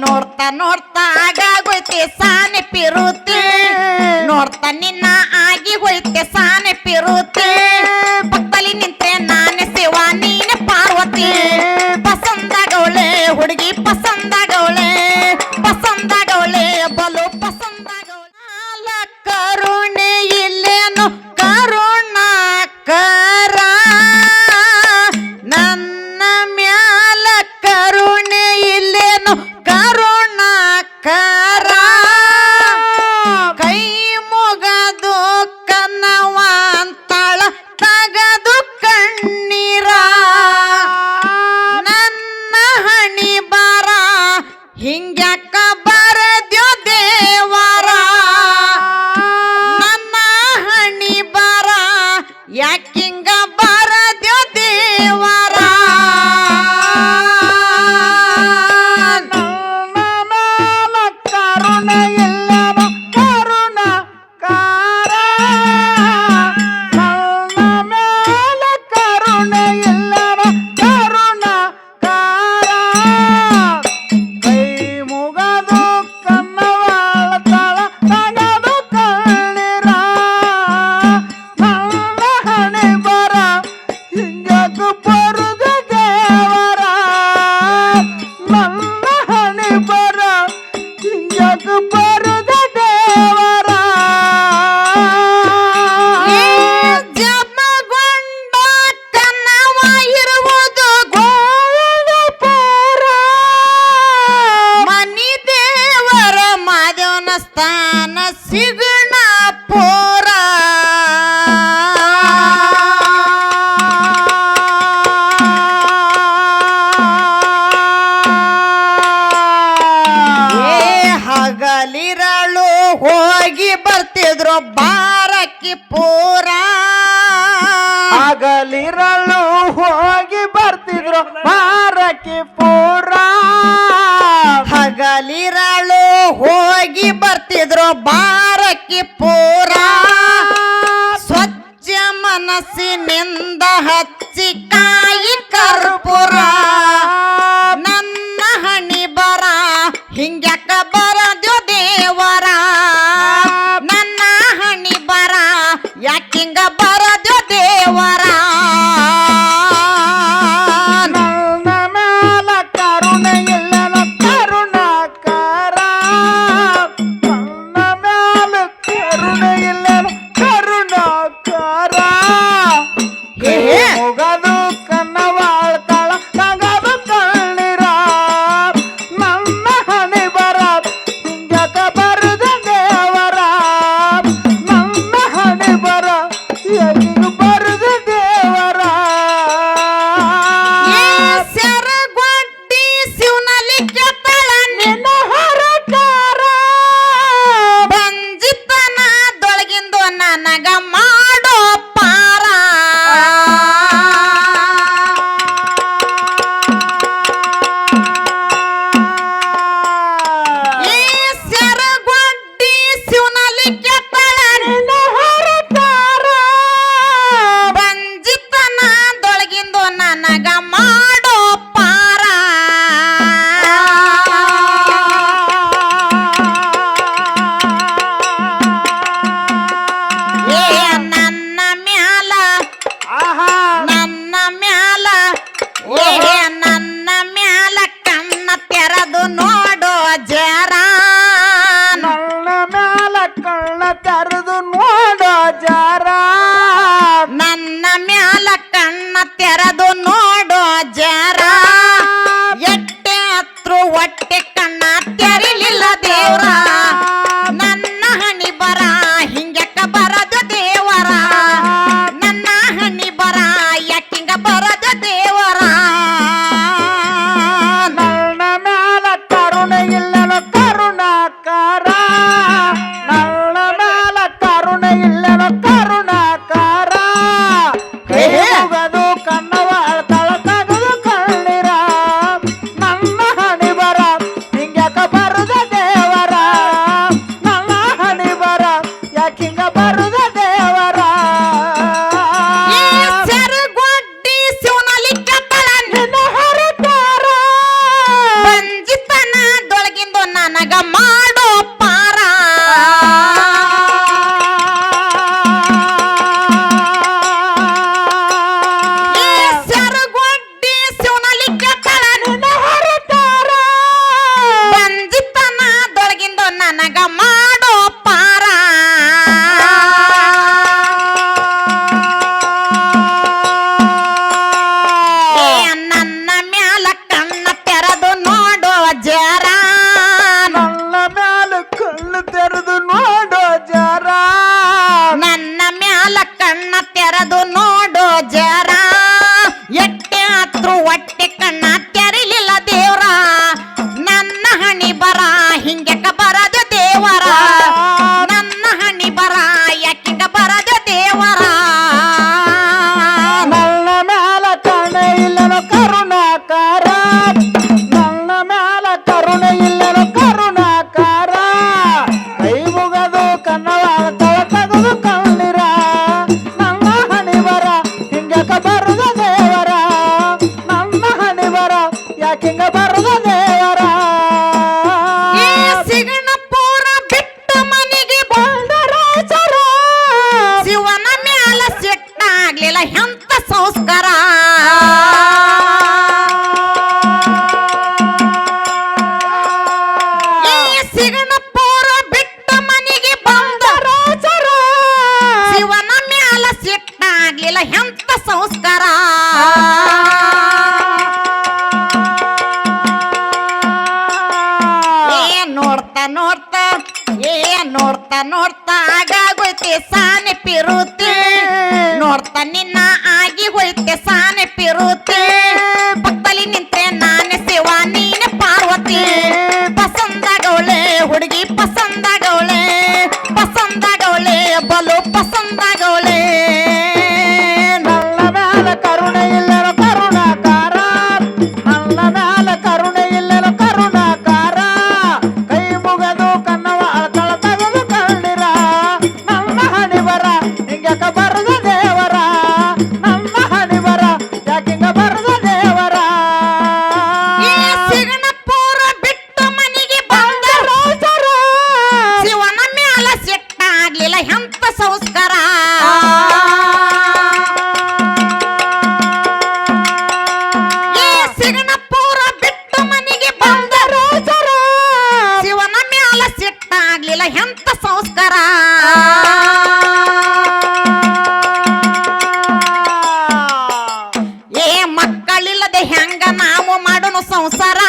ನೋಡ್ತಾ ನೋಡ್ತಾ ಆಗಾಗೋಯ್ತಿ ಸಾನೆ ಪಿರುತಿ ಯಾಕಿಂಗ ಬಾರ ದೇವ? ಸ್ಥಾನ ಸಿಗಣ ಪೋರ. ಹಗಲಿರಳು ಹೋಗಿ ಬರ್ತಿದ್ರು ಬಾರಕ್ಕೆ ಪೋರ. ಹಗಲಿರಳು ಹೋಗಿ ಬರ್ತಿದ್ರು ಬಾರಕ್ಕೆ ಪೋರ. ಹಗಲಿರಳು ಹೋಗಿ ಬರ್ತಿದ್ರು ಬಾರಕ್ಕೆ ಪೂರ. ಸ್ವಚ್ಛ ಮನಸ್ಸಿನಿಂದ ಹಚ್ಚಿ ಕಾಯಿ ಕರ್ಪುರಾ. Opa! ಇಟ್ಟ ಆಗ್ಲಿಲ್ಲ ಎಂತ ಸಂಸ್ಕಾರ? ಏನ್ ನೋಡ್ತಾ ನೋಡ್ತಾ, ಏನ್ ನೋಡ್ತಾ ನೋಡ್ತಾ ಆಗೋಯ್ತೆ ಸಾನೆ ಪಿರುತ್ತೆ ನೋಡ್ತಾ ನಿನ್ನ ಆಗಿ ಹೋಯ್ತೆ ಸಾನೆ ಪಿರುತ್ತೆ ಹಂಗ ನಾವು ಮಾಡೋನು ಸಂಸಾರ.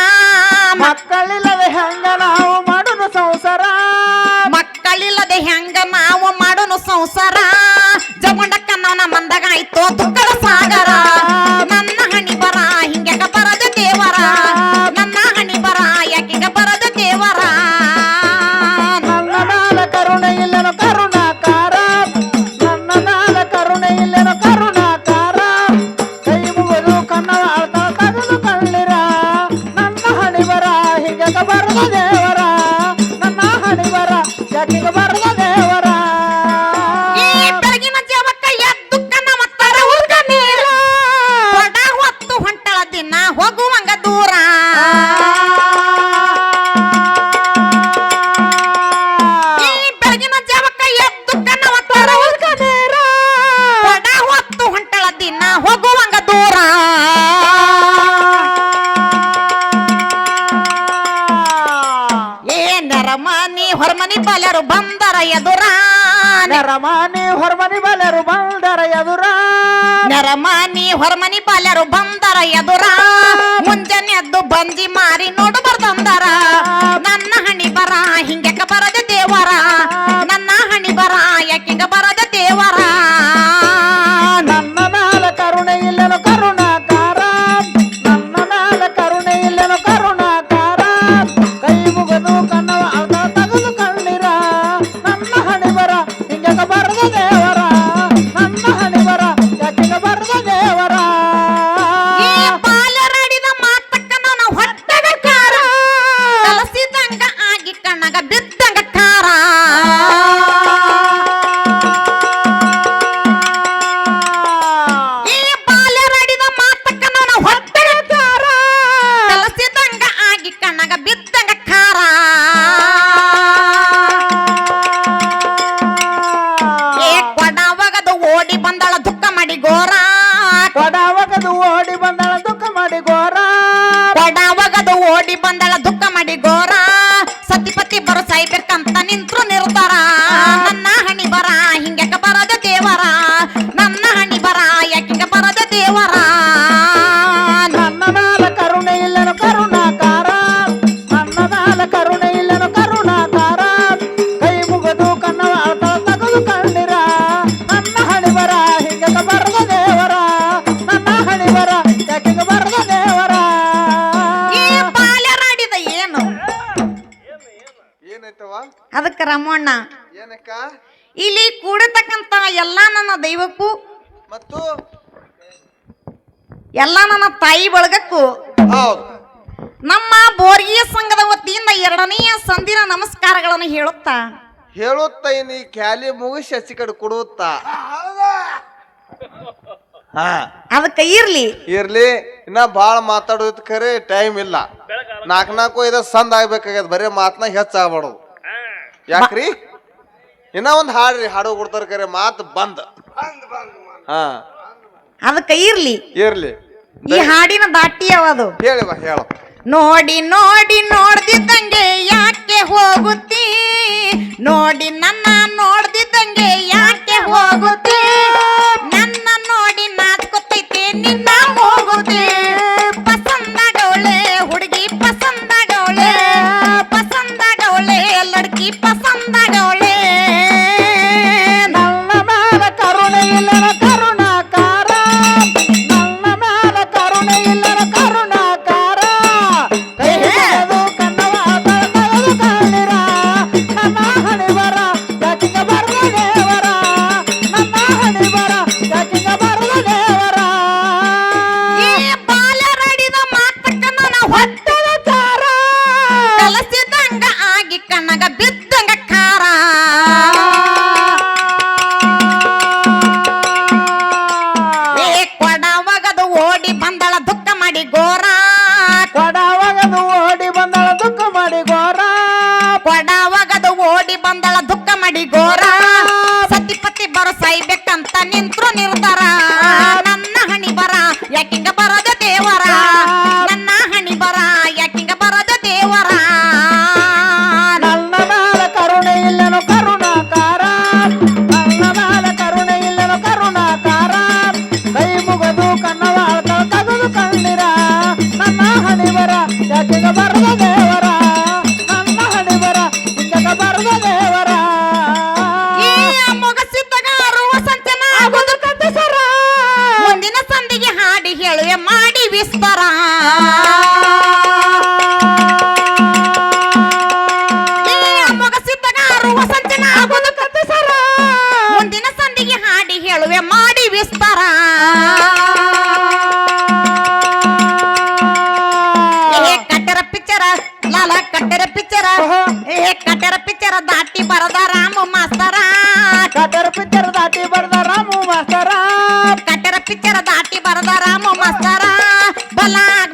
ಮಕ್ಕಳಿಲ್ಲ ನರಮಾನಿ ಹೊರಮನಿ ಬಾಲ್ಯರು ಬಂದರ ಎದುರ. ನರಮಾನಿ ಹೊರಮನಿ ಬಾಲ್ಯರು ಬಂದರ ಎದುರ. ಮುಂಜಾನೆ ಎದ್ದು ಬಂಜಿ ಮಾರಿ ನೋಡು ಒಡಾವಗದು ಓಡಿ ಬಂದಳ ದುಃಖ ಮಾಡಿ ಘೋರ. ಒಡಾವಗದು ಓಡಿ ಬಂದಳ ದುಃಖ ಮಾಡಿ ಘೋರ. ಸತಿಪತಿ ಬರೋ ಸಾಯ್ಬೇಕಂತ ನಿಂತ್ರು ನಿರ್ತಾರ ನನ್ನ ಹಣಿ ಬರ ಹಿಂಗ್ಯಾಕ ಬರದ ದೇವರ. ಏನಕ್ಕ? ಇಲ್ಲಿ ಕೂಡತಕ್ಕಂತ ಎಲ್ಲ ನನ್ನ ದೈವಕ್ಕೂ ಮತ್ತು? ಎಲ್ಲ ನನ್ನ ತಾಯಿ ಬಳಗಕ್ಕೂ ಹೌದು. ನಮ್ಮ ಬೋರ್ಗಿಯ ಸಂಘದ ವತಿಯಿಂದ ಎರಡನೆಯ ಸಂದಿನ ನಮಸ್ಕಾರಗಳನ್ನು ಹೇಳುತ್ತಾ. ಹೇಳುತ್ತ ಇನ್ನು ಈ ಕ್ಯಾಲಿ ಮುಗಿಸಿ ಕಡೆ ಕೊಡುತ್ತ ಅದಕ್ಕೆ ಇರ್ಲಿ. ಇರ್ಲಿ. ಇನ್ನ ಬಾಳ ಮಾತಾಡೋದ್ ಖರೆ ಟೈಮ್ ಇಲ್ಲ. ನಾಲ್ಕು ನಾಲ್ಕು ಐದು ಸಂದ್ ಆಗ್ಬೇಕಾಗ್ಯದ. ಬರೀ ಮಾತನ್ನ ಹೆಚ್ಚಾಗ್ಬಾರ್ದು ಯಾಕ್ರಿ? ಇನ್ನ ಒಂದ್ ಹಾಡ್ರಿ ಹಾಡು ಕೊಡ್ತಾರ ಕರೆ ಮಾತ್ ಬಂದ್. ಹಾ. ಇರ್ಲಿ. ಇರ್ಲಿ. ಈ ಹಾಡಿನ ದಾಟಿ ಅದು ಹೇಳಿ ಬಾ ಹೇಳ. ನೋಡಿ ನೋಡಿ ನೋಡ್ದಿದ್ದಂಗೆ ಯಾಕೆ ಹೋಗುತ್ತೀ? ನೋಡಿ 巴拉